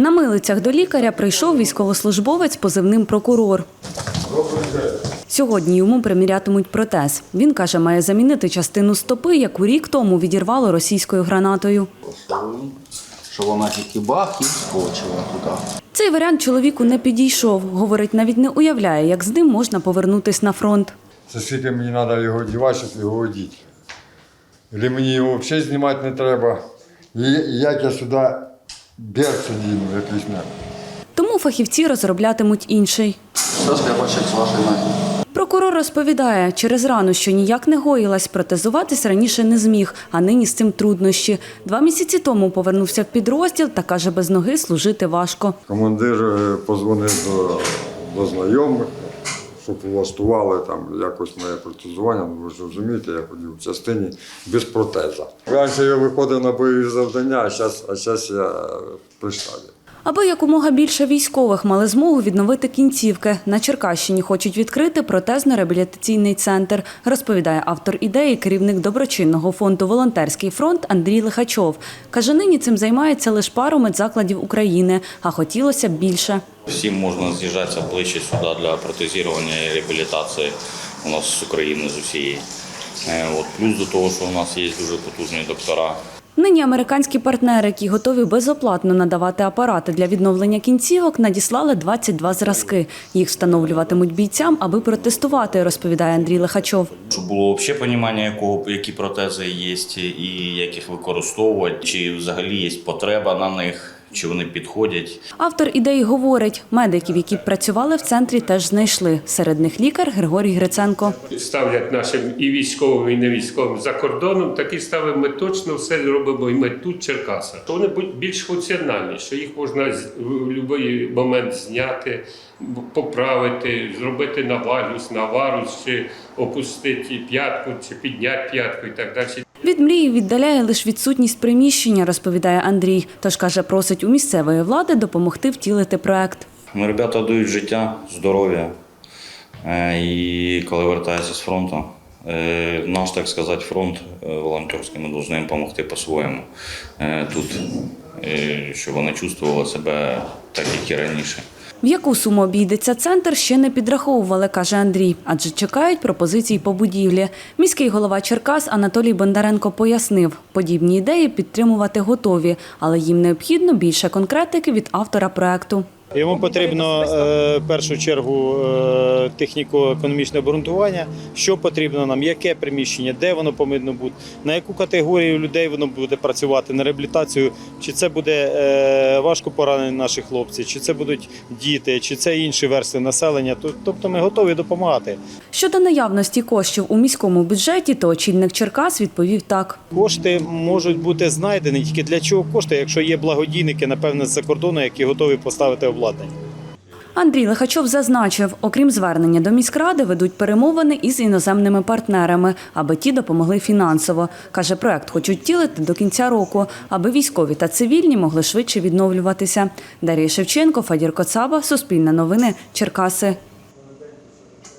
На милицях до лікаря прийшов військовослужбовець позивним прокурор. Сьогодні йому примірятимуть протез. Він каже, має замінити частину стопи, яку рік тому відірвало російською гранатою. Що вона тільки бах і вскочила туди. Цей варіант чоловіку не підійшов. Говорить, навіть не уявляє, як з ним можна повернутись на фронт. Це скільки мені треба його одягати, щоб його одіти. Або мені його взагалі знімати не треба. І як я сюди берці діну, як візьмемо. Тому фахівці розроблятимуть інший. Що скрепочек з вашої ноги? Прокурор розповідає, через рану, що ніяк не гоїлась, протезуватись раніше не зміг, а нині з цим труднощі. Два місяці тому повернувся в підрозділ та каже, без ноги служити важко. Командир е, позвонив до, до знайомих, щоб влаштували там якось моє протезування. Ну, ви ж розумієте, я ходив в частині без протеза. Раніше я виходив на бойові завдання, а зараз, а зараз я при штабі. Аби якомога більше військових мали змогу відновити кінцівки. На Черкащині хочуть відкрити протезно-реабілітаційний центр, розповідає автор ідеї, керівник доброчинного фонду Волонтерський фронт Андрій Лихачов. Каже, нині цим займається лише пару медзакладів України, а хотілося б більше. Всім можна з'їжджатися ближче сюди для протезування і реабілітації у нас з України з усієї. Е, От, плюс до того, що у нас є дуже потужні доктора. Нині американські партнери, які готові безоплатно надавати апарати для відновлення кінцівок, надіслали 22 зразки. Їх встановлюватимуть бійцям, аби протестувати, розповідає Андрій Лихачов. Щоб було взагалі розуміння, якого, які протези є і як їх використовувати, чи взагалі є потреба на них, чи вони підходять. Автор ідеї говорить, медиків, які працювали в центрі, теж знайшли. Серед них лікар Григорій Гриценко. ставлять нашим і військовим, і не військовим за кордоном, такі ставимо ми точно все робимо і ми тут, в Черкасах. То вони більш функціональні, що їх можна з- в будь-який момент зняти, поправити, зробити на валюс, на варус, чи опустити п'ятку, чи підняти п'ятку і так далі. Від мрії віддаляє лише відсутність приміщення, розповідає Андрій. Тож каже, просить у місцевої влади допомогти втілити проект. Ми ребята дають життя, здоров'я. Е, І коли вертаються з фронту, е, наш, так сказати, фронт е, волонтерський, ми повинні їм допомогти по-своєму тут, щоб вони чувствували себе так, як і раніше. В яку суму обійдеться центр, ще не підраховували, каже Андрій, адже чекають пропозицій по будівлі. Міський голова Черкас Анатолій Бондаренко пояснив, подібні ідеї підтримувати готові, але їм необхідно більше конкретики від автора проекту. Йому потрібно е, в першу чергу е, техніко-економічне обґрунтування, що потрібно нам, яке приміщення, де воно повинно бути, на яку категорію людей воно буде працювати на реабілітацію, чи це буде е, важко поранені наші хлопці, чи це будуть діти, чи це інші верстви населення. Тобто ми готові допомагати. Щодо наявності коштів у міському бюджеті, то очільник Черкас відповів так. Кошти можуть бути знайдені тільки для чого кошти, якщо є благодійники, напевне, з-за кордону, які готові поставити обладнання. Андрій Лихачов зазначив, окрім звернення до міськради, ведуть перемовини із іноземними партнерами, аби ті допомогли фінансово. Каже, проект хочуть тілити до кінця року, аби військові та цивільні могли швидше відновлюватися. Дар'я Шевченко, Фадір Коцаба, Суспільне новини, Черкаси.